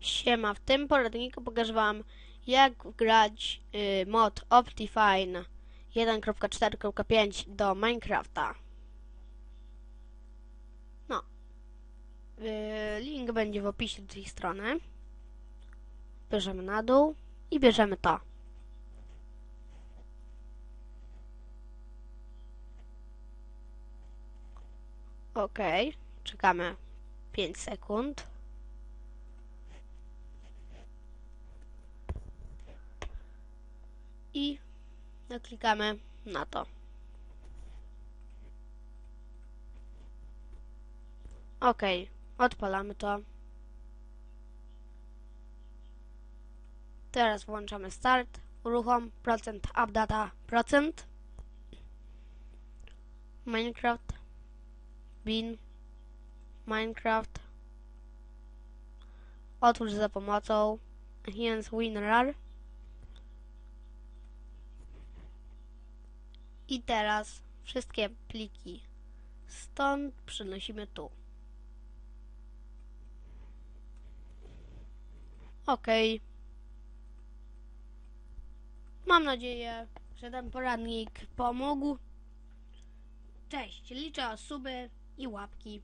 Siema, w tym poradniku pokażę wam jak grać y, mod Optifine 1.4.5 do Minecrafta. No. Y, link będzie w opisie tej strony. Bierzemy na dół i bierzemy to. Ok, czekamy 5 sekund. i naklikamy na to. Ok, odpalamy to. Teraz włączamy start, uruchom, procent, updata, procent. Minecraft, bin, Minecraft. Otwórz za pomocą Enhance WinRAR. I teraz wszystkie pliki stąd przenosimy tu. Ok. Mam nadzieję, że ten poradnik pomógł. Cześć, liczę suby i łapki.